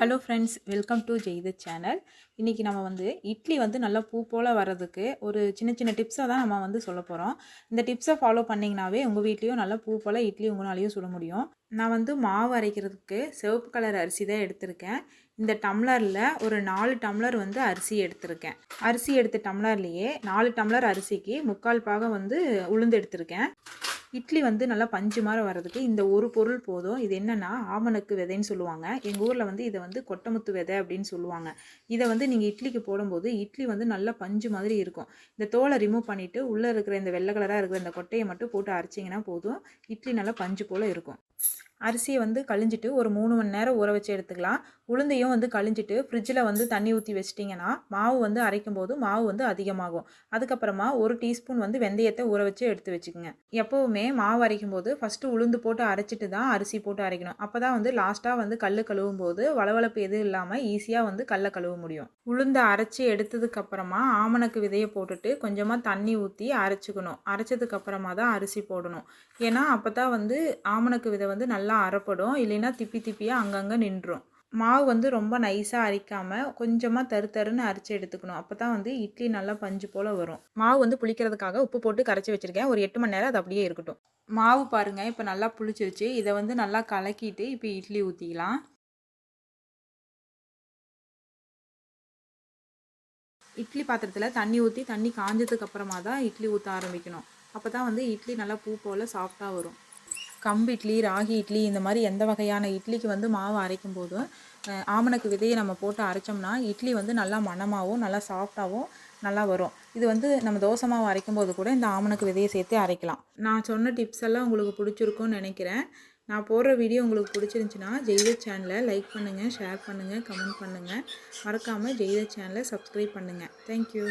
Hello friends welcome to ஜெய்த channel இன்றைக்கி நம்ம வந்து இட்லி வந்து நல்லா பூ போல் வர்றதுக்கு ஒரு சின்ன சின்ன டிப்ஸை தான் நம்ம வந்து சொல்ல போகிறோம் இந்த டிப்ஸை ஃபாலோ பண்ணிங்கனாவே உங்கள் வீட்லேயும் நல்லா பூ போல் இட்லி உங்களாலையும் சுட முடியும். நான் வந்து மாவு அரைக்கிறதுக்கு சிவப்பு கலர் அரிசி தான் எடுத்திருக்கேன். இந்த டம்ளரில் ஒரு நாலு டம்ளர் வந்து அரிசி எடுத்திருக்கேன். அரிசி எடுத்த டம்ளர்லேயே நாலு டம்ளர் அரிசிக்கு முக்கால் பாகம் வந்து உளுந்து எடுத்திருக்கேன். இட்லி வந்து நல்லா பஞ்சு மாதிரி வர்றதுக்கு இந்த ஒரு பொருள் போதும். இது என்னென்னா ஆமணக்கு விதைன்னு சொல்லுவாங்க. எங்கள் ஊரில் வந்து இதை வந்து கொட்டமுத்து விதை அப்படின்னு சொல்லுவாங்க. இதை வந்து நீங்கள் இட்லிக்கு போடும்போது இட்லி வந்து நல்லா பஞ்சு மாதிரி இருக்கும். இந்த தோலை ரிமூவ் பண்ணிவிட்டு உள்ளே இருக்கிற இந்த வெள்ளை கலராக இருக்கிற இந்த கொட்டையை மட்டும் போட்டு அரைச்சிங்கன்னா போதும். இட்லி நல்லா பஞ்சு போல் இருக்கும். அரிசியை வந்து கழிஞ்சிட்டு ஒரு மூணு மணி நேரம் ஊற வச்சு எடுத்துக்கலாம். உளுந்தையும் வந்து கழிஞ்சிட்டு ஃப்ரிட்ஜில் வந்து தண்ணி ஊற்றி வச்சிட்டிங்கன்னா மாவு வந்து அரைக்கும் போது மாவு வந்து அதிகமாகும். அதுக்கப்புறமா ஒரு டீஸ்பூன் வந்து வெந்தயத்தை ஊற வச்சு எடுத்து வச்சுக்கோங்க. எப்போவுமே மாவு அரைக்கும் போது ஃபஸ்ட்டு உளுந்து போட்டு அரைச்சிட்டு தான் அரிசி போட்டு அரைக்கணும். அப்போ தான் வந்து லாஸ்ட்டாக வந்து கல் கழுவும் போது வளவளப்பு எதுவும் இல்லாமல் ஈஸியாக வந்து கல்லை கழுவ முடியும். உளுந்தை அரைச்சி எடுத்ததுக்கப்புறமா ஆமணக்கு விதையை போட்டுட்டு கொஞ்சமாக தண்ணி ஊற்றி அரைச்சிக்கணும். அரைச்சதுக்கப்புறமா தான் அரிசி போடணும். ஏன்னா அப்போ தான் வந்து ஆமணக்கு விதை வந்து நல்லா அரைப்படும் இல்லைன்னா திப்பி திப்பியாக அங்கங்கே நின்றும் மாவு வந்து ரொம்ப நைஸாக அரைக்காமல் கொஞ்சமாக தரு தருன்னு அரைச்சி எடுத்துக்கணும். அப்போ தான் வந்து இட்லி நல்லா பஞ்சு போல் வரும். மாவு வந்து புளிக்கிறதுக்காக உப்பு போட்டு கரைச்சி வச்சுருக்கேன். ஒரு எட்டு மணி நேரம் அது அப்படியே இருக்கட்டும். மாவு பாருங்கள் இப்போ நல்லா புளிச்சிருச்சு இதை வந்து நல்லா கலக்கிட்டு இப்போ இட்லி ஊற்றிக்கலாம் இட்லி பாத்திரத்தில் தண்ணி ஊற்றி தண்ணி காஞ்சதுக்கு அப்புறமா தான் இட்லி ஊற்ற ஆரம்பிக்கணும். அப்போ தான் வந்து இட்லி நல்லா பூ போல் சாஃப்டாக வரும். கம்பு இட்லி ராகி இட்லி இந்த மாதிரி எந்த வகையான இட்லிக்கு வந்து மாவு அரைக்கும் போதும் ஆமணக்கு விதையை நம்ம போட்டு அரைச்சோம்னா இட்லி வந்து நல்லா மணமாகவும் நல்லா சாஃப்டாகவும் நல்லா வரும். இது வந்து நம்ம தோசை மாவு அரைக்கும் போது கூட இந்த ஆமணக்கு விதையை சேர்த்து அரைக்கலாம். நான் சொன்ன டிப்ஸ் எல்லாம் உங்களுக்கு பிடிச்சிருக்கும்னு நினைக்கிறேன். நான் போடுற வீடியோ உங்களுக்கு பிடிச்சிருந்துச்சின்னா ஜெய்த சேனலை லைக் பண்ணுங்கள் ஷேர் பண்ணுங்கள் கமெண்ட் பண்ணுங்கள் மறக்காமல் ஜெய்த சேனலை சப்ஸ்கிரைப் பண்ணுங்கள் தேங்க்யூ.